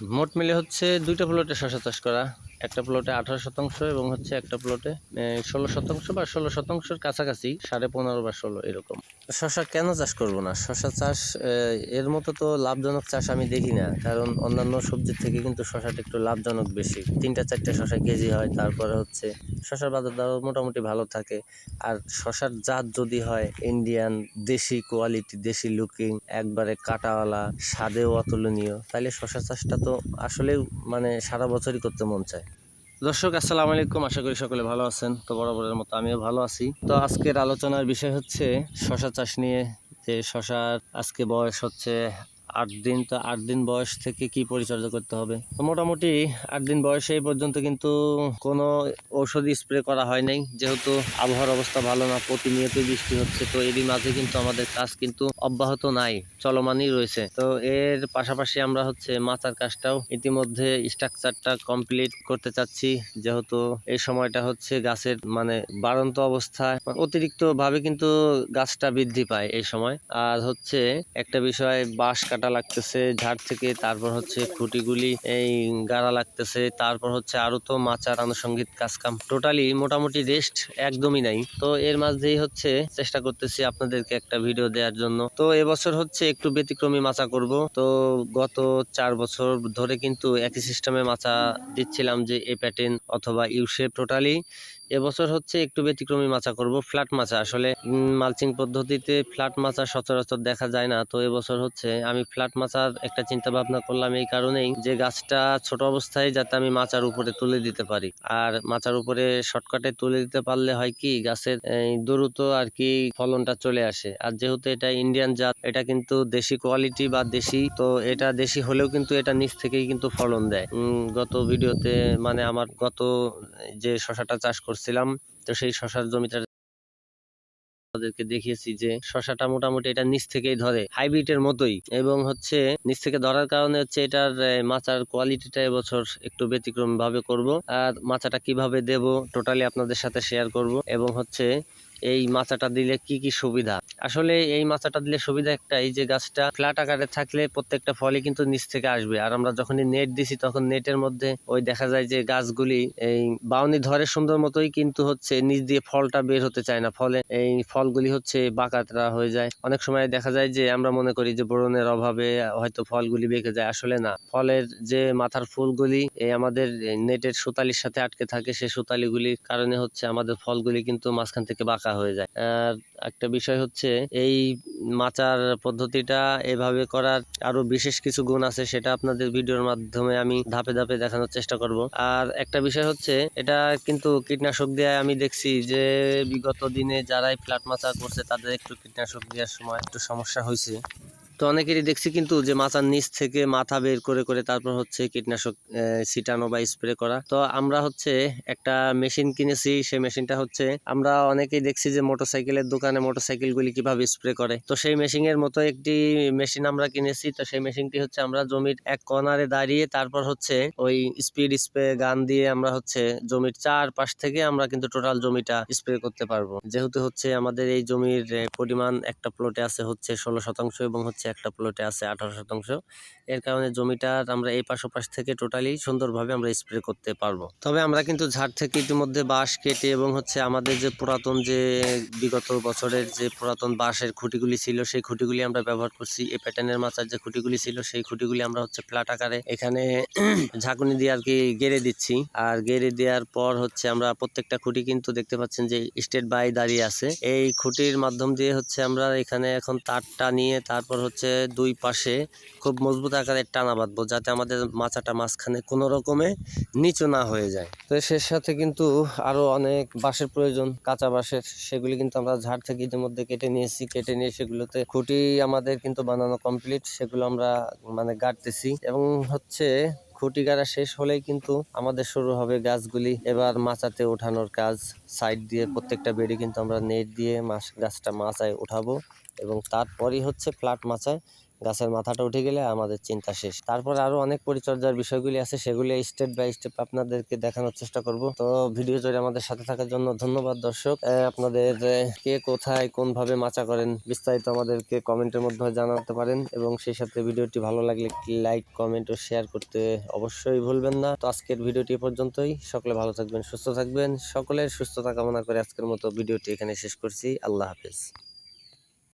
মোট মিলে হচ্ছে দুইটা প্লটে শশা চাষ করা। একটা প্লটে আঠারো শতাংশ এবং হচ্ছে একটা প্লটে ষোলো শতাংশ বা ষোলো শতাংশের কাছাকাছি, সাড়ে পনেরো বা ষোলো এরকম। শশা কেন চাষ করব না? শশা চাষ এর মতো তো লাভজনক চাষ আমি দেখি না, কারণ অন্যান্য সবজির থেকে কিন্তু শশাটা একটু লাভজনক বেশি। তিনটা চারটে শশা কেজি হয়, তারপরে হচ্ছে শশার বাজার দর মোটামুটি ভালো থাকে। আর শশার জাত যদি হয় ইন্ডিয়ান, দেশি কোয়ালিটি, দেশি লুকিং, একবারে কাটাওয়ালা, স্বাদেও অতুলনীয়, তাহলে শশা চাষটা তো আসলেও মানে সারা বছরই করতে মন চায়। দর্শক, আসসালামু আলাইকুম। আশা করি সকলে ভালো আছেন। তো বরাবরের মতো আমিও ভালো আছি। তো আজকের আলোচনার বিষয় হচ্ছে শশা চাষ নিয়ে। যে শশার আজকে বয়স হচ্ছে আট দিন তো আট দিন বয়স থেকে কি পরিচর্যা করতে হবে? তো মোটামুটি আট দিন বয়সে এই পর্যন্ত কিন্তু কোনো ঔষধ স্প্রে করা হয় নাই। যেহেতু আবহাওয়ার অবস্থা ভালো না, প্রতিনিয়তই বৃষ্টি হচ্ছে, তো এরই মাঝে কিন্তু আমাদের কাজ কিন্তু অব্যাহত নাই, চলমানই রয়েছে। তো এর পাশাপাশি আমরা হচ্ছে মাচার কাজটাও ইতিমধ্যে স্ট্রাকচারটা কমপ্লিট করতে চাচ্ছি। যেহেতু এই সময়টা হচ্ছে গাছের মানে বাড়ন্ত অবস্থায় অতিরিক্ত ভাবে কিন্তু গাছটা বৃদ্ধি পায় এই সময়। আর হচ্ছে একটা বিষয়, বাঁশ লাগতেছে, ঝাড় থেকে, তারপর হচ্ছে খুঁটিগুলি, এই গাড়া লাগতেছে, তারপর হচ্ছে আরও তো মাচার আনুষঙ্গিক কাজ কাম টোটালি মোটামুটি রেস্ট একদমই নাই। তো এর মাঝেই হচ্ছে চেষ্টা করতেছি আপনাদেরকে একটা ভিডিও দেওয়ার জন্য। তো এবছর হচ্ছে একটু ব্যতিক্রমী মাচা করব। তো গত চার বছর ধরে কিন্তু একই সিস্টেমে মাচা দিচ্ছিলাম যে এ প্যাটার্ন অথবা ইউশেপ টোটালি এবছর হচ্ছে একটু ব্যতিক্রমী মাচা করব, ফ্ল্যাট মাচা আসলে মালচিং পদ্ধতিতে ফ্ল্যাট মাচা সচরাচর দেখা যায় না। তো এবছর হচ্ছে আমি ফ্ল্যাট মাচার একটা চিন্তা ভাবনা করলাম এই কারণেই যে গাছটা ছোট অবস্থায় যাতে আমি মাচার উপরে তুলে দিতে পারি। আর মাচার উপরে শর্টকাটে তুলে দিতে পারলে হয় কি, গাছের দ্রুত আর কি ফলনটা চলে আসে। আর যেহেতু এটা ইন্ডিয়ান জাত, এটা কিন্তু দেশি কোয়ালিটি বা দেশি, তো এটা দেশি হলেও কিন্তু এটা নিচ থেকেই কিন্তু ফলন দেয়। গত ভিডিওতে মানে আমার গত যে শশাটা চাষ করছিলাম। তো সেই শশার জমিটা তাদেরকে দেখিয়েছি যে শশাটা মোটামুটি এটা নিচ থেকেই ধরে হাইব্রিড এর মতোই। এবং হচ্ছে নিচ থেকে ধরার কারণে হচ্ছে এটার মাচার কোয়ালিটিটা এবছর একটু ব্যতিক্রম ভাবে করব। আর মাচাটা কীভাবে দেব টোটালি আপনাদের সাথে শেয়ার করব। এবং হচ্ছে এই মাচাটা দিলে কি কি সুবিধা? আসলে এই মাচাটা দিলে সুবিধা একটা, এই যে গাছটা ফ্ল্যাট আকারে থাকলে প্রত্যেকটা ফলই কিন্তু নিচ থেকে আসবে। আর আমরা যখনই নেট দিছি তখন নেটের মধ্যে ওই দেখা যায় যে গাছগুলি এই বাউনি ধরে সুন্দর মতোই কিন্তু হচ্ছে নিচ দিয়ে ফলটা বের হতে চায় না। ফলে এই ফলগুলি হচ্ছে বাঁকাতরা হয়ে যায়। অনেক সময় দেখা যায় যে আমরা মনে করি যে বোরনের অভাবে হয়তো ফলগুলি বেঁকে যায়। আসলে না। ফলের যে মাথার ফুলগুলি এই আমাদের নেটের সুতালির সাথে আটকে থাকে সেই সুতালিগুলির কারণে হচ্ছে আমাদের ফলগুলি কিন্তু মাঝখান থেকে বাঁকা হয়ে যায়। আর একটা বিষয় হচ্ছে এই মাচার পদ্ধতিটা এভাবে করার আরও বিশেষ কিছু গুণ আছে, সেটা আপনাদের ভিডিওর মাধ্যমে আমি ধাপে ধাপে দেখানোর চেষ্টা করব। আর একটা বিষয় হচ্ছে, এটা কিন্তু কীটনাশক দিয়ে আমি দেখছি যে বিগত দিনে যারাই ফ্ল্যাট মাচা করছে, তাদের একটু কীটনাশক দেওয়ার সময় একটু সমস্যা হয়েছে। তো অনেকেরই দেখছি কিন্তু যে মাচার নিচ থেকে মাথা বের করে করে তারপর হচ্ছে কীটনাশক ছিটানো বা স্প্রে করা। তো আমরা হচ্ছে একটা মেশিন কিনেছি, সেই মেশিনটা হচ্ছে আমরা অনেকেই দেখছি যে মোটরসাইকেলের দোকানে মোটরসাইকেলগুলি কীভাবে স্প্রে করে। তো সেই মেশিনের মতো একটি মেশিন আমরা কিনেছি, তো সেই মেশিনটি হচ্ছে আমরা জমির এক কর্নারে দাঁড়িয়ে তারপর হচ্ছে ওই স্পিড স্প্রে গান দিয়ে আমরা হচ্ছে জমির চার পাশ থেকে আমরা কিন্তু টোটাল জমিটা স্প্রে করতে পারব। যেহেতু হচ্ছে আমাদের এই জমির পরিমাণ একটা প্লটে আছে হচ্ছে ষোলো শতাংশ এবং হচ্ছে একটা প্লটে আছে আঠারো শতাংশ। এর কারণে জমিটার আমরা এই পাশ ওপাশ থেকে টোটালি সুন্দরভাবে আমরা স্প্রে করতে পারব। তবে আমরা কিন্তু ঝাড় থেকে ইতিমধ্যে বাঁশ কেটে এবং হচ্ছে আমাদের যে পুরাতন যে বিগত বছরের যে পুরাতন বাঁশের খুঁটিগুলি ছিল, সেই খুঁটিগুলি আমরা ব্যবহার করছি। এই প্যাটার্নের মাচার যে খুঁটিগুলি ছিল, সেই খুঁটিগুলি আমরা হচ্ছে ফ্ল্যাট আকারে এখানে ঝাঁকুনি দিয়ে আর কি গেড়ে দিচ্ছি। আর গেড়ে দেওয়ার পর হচ্ছে আমরা প্রত্যেকটা খুঁটি কিন্তু দেখতে পাচ্ছেন যে স্টেট বাই দাঁড়িয়ে আছে। এই খুঁটির মাধ্যম দিয়ে হচ্ছে আমরা এখানে এখন তারটা নিয়ে তারপর হচ্ছে দুই পাশে খুব মজবুত আকারে টানা বাঁধবো যাতে আমাদের মাচাটা মাঝখানে কোনো রকমে নিচু না হয়ে যায়। তো সে সাথে কিন্তু আরও অনেক বাঁশের প্রয়োজন, কাঁচা বাঁশের। সেগুলি কিন্তু আমরা ঝাড় থেকে ইতিমধ্যে কেটে নিয়েছি। কেটে নিয়ে সেগুলোতে খুঁটি আমাদের কিন্তু বানানো কমপ্লিট সেগুলো আমরা মানে গাড়তেছি এবং হচ্ছে খুঁটি গাড়া শেষ হলেই কিন্তু আমাদের শুরু হবে গাছগুলি। এবার মাচাতে ওঠানোর কাজ। সাইড দিয়ে প্রত্যেকটা বেডে কিন্তু আমরা নেট দিয়ে গাছটা মাচায় উঠাবো এবং তারপরই হচ্ছে ফ্ল্যাট মাচায় গাছের মাথাটা উঠে গেলে আমাদের চিন্তা শেষ। তারপর আরও অনেক পরিচর্যার বিষয়গুলি আছে, সেগুলি স্টেপ বাই স্টেপ আপনাদেরকে দেখানোর চেষ্টা করব। তো ভিডিও জুড়ে আমাদের সাথে থাকার জন্য ধন্যবাদ দর্শক। আপনাদের কে কোথায় কোন ভাবে মাচা করেন বিস্তারিত আমাদেরকে কমেন্টের মধ্যে জানাতে পারেন এবং সেই সাথে ভিডিওটি ভালো লাগলে লাইক, কমেন্ট ও শেয়ার করতে অবশ্যই ভুলবেন না। তো আজকের ভিডিওটি পর্যন্তই। সকলে ভালো থাকবেন, সুস্থ থাকবেন। সকলের সুস্থতা কামনা করে আজকের মতো ভিডিওটি এখানে শেষ করছি। আল্লাহ হাফেজ।